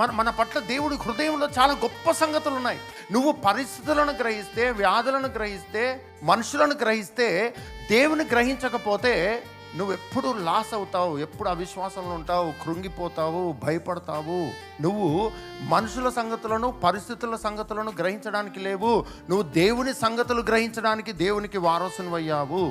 మన మన పట్ల దేవుడి హృదయంలో చాలా గొప్ప సంగతులు ఉన్నాయి నువ్వు పరిస్థితులను గ్రహిస్తే వ్యాధులను గ్రహిస్తే మనుషులను గ్రహిస్తే దేవుని గ్రహించకపోతే నువ్వు ఎప్పుడు లాస్ అవుతావు ఎప్పుడు అవిశ్వాసంలో ఉంటావు కృంగిపోతావు భయపడతావు. నువ్వు మనుషుల సంగతులను పరిస్థితుల సంగతులను గ్రహించడానికి లేవు. నువ్వు దేవుని సంగతులు గ్రహించడానికి దేవునికి వారసునివయ్యావు.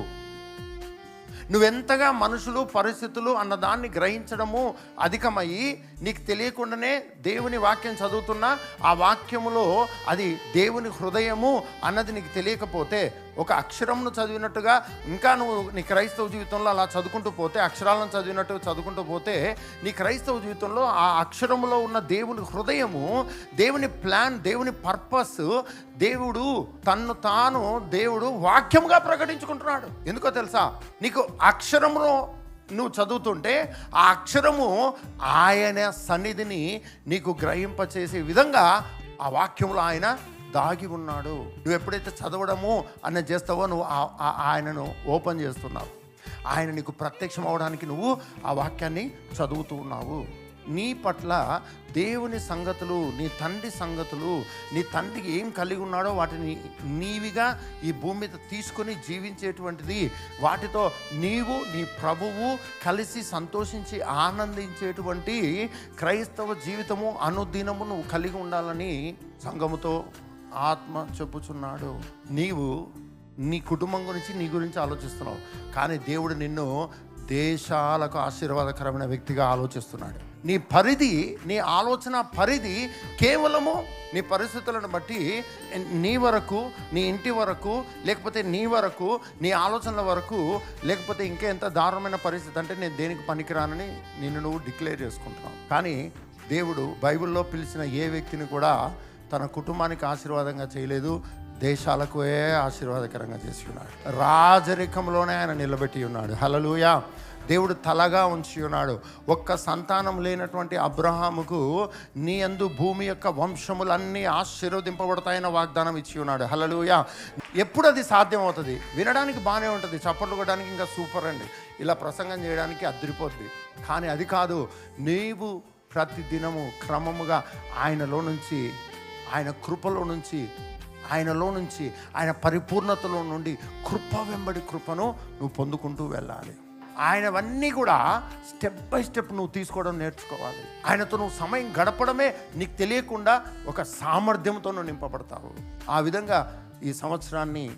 నువ్వెంతగా మనుషులు పరిస్థితులు అన్నదాన్ని గ్రహించడము అధికమయ్యి నీకు తెలియకుండానే దేవుని వాక్యం చదువుతున్నా ఆ వాక్యములో అది దేవుని హృదయము అన్నది నీకు తెలియకపోతే ఒక అక్షరంను చదివినట్టుగా ఇంకా నువ్వు నీ క్రైస్తవ జీవితంలో అలా చదువుకుంటూ పోతే అక్షరాలను చదివినట్టు చదువుకుంటూ పోతే నీ క్రైస్తవ జీవితంలో ఆ అక్షరములో ఉన్న దేవుని హృదయము దేవుని ప్లాన్ దేవుని పర్పస్ దేవుడు తన్ను తాను దేవుడు వాక్యంగా ప్రకటించుకుంటున్నాడు. ఎందుకో తెలుసా? నీకు అక్షరములో నువ్వు చదువుతుంటే ఆ అక్షరము ఆయన సన్నిధిని నీకు గ్రహింపచేసే విధంగా ఆ వాక్యంలో ఆయన దాగి ఉన్నాడు. నువ్వు ఎప్పుడైతే చదవడము అన్నది చేస్తావో నువ్వు ఆ- ఆయనను ఓపెన్ చేస్తున్నావు. ఆయన నీకు ప్రత్యక్షం అవడానికి నువ్వు ఆ వాక్యాన్ని చదువుతూ ఉన్నావు. నీ పట్ల దేవుని సంగతులు నీ తండ్రి సంగతులు నీ తండ్రికి ఏం కలిగి ఉన్నాడో వాటిని నీవిగా ఈ భూమి మీద తీసుకొని జీవించేటువంటిది వాటితో నీవు నీ ప్రభువు కలిసి సంతోషించి ఆనందించేటువంటి క్రైస్తవ జీవితము అనుదినము నువ్వు కలిగి ఉండాలని సంఘముతో ఆత్మ చెప్పుచున్నాడు. నీవు నీ కుటుంబం గురించి నీ గురించి ఆలోచిస్తున్నావు. కానీ దేవుడు నిన్ను దేశాలకు ఆశీర్వాదకరమైన వ్యక్తిగా ఆలోచిస్తున్నాడు. నీ పరిధి నీ ఆలోచన పరిధి కేవలము నీ పరిస్థితులను బట్టి నీ వరకు నీ ఇంటి వరకు లేకపోతే నీ వరకు నీ ఆలోచనల వరకు లేకపోతే ఇంకా ఎంత దారుణమైన పరిస్థితి అంటే నేను దేనికి పనికిరానని నిన్ను నువ్వు డిక్లేర్ చేసుకుంటున్నావు. కానీ దేవుడు బైబిల్లో పిలిచిన ఏ వ్యక్తిని కూడా తన కుటుంబానికి ఆశీర్వాదంగా చేయలేదు దేశాలకు ఏ ఆశీర్వాదకరంగా చేసి ఉన్నాడు రాజరికంలోనే ఆయన నిలబెట్టి ఉన్నాడు. హలలుయా దేవుడు తలగా ఉంచి ఉన్నాడు. ఒక్క సంతానం లేనటువంటి అబ్రహాముకు నీ అందు భూమి యొక్క వంశములన్నీ ఆశీర్వదింపబడతాయని వాగ్దానం ఇచ్చి ఉన్నాడు. హలలుయా ఎప్పుడు అది సాధ్యం అవుతుంది వినడానికి బాగానే ఉంటుంది. చప్పట్లు కొట్టడానికి ఇంకా సూపర్ అండి. ఇలా ప్రసంగం చేయడానికి అద్దరిపోద్ది. కానీ అది కాదు నీవు ప్రతి దినము క్రమముగా ఆయనలో నుంచి ఆయన కృపలో నుంచి ఆయనలో నుంచి ఆయన పరిపూర్ణతలో నుండి కృప వెంబడి కృపను నువ్వు పొందుకుంటూ వెళ్ళాలి. ఆయనవన్నీ కూడా స్టెప్ బై స్టెప్ నువ్వు తీసుకోవడం నేర్చుకోవాలి. ఆయనతో నువ్వు సమయం గడపడమే నీకు తెలియకుండా ఒక సామర్థ్యంతో నువ్వు నింపబడతావు. ఆ విధంగా ఈ సంవత్సరాన్ని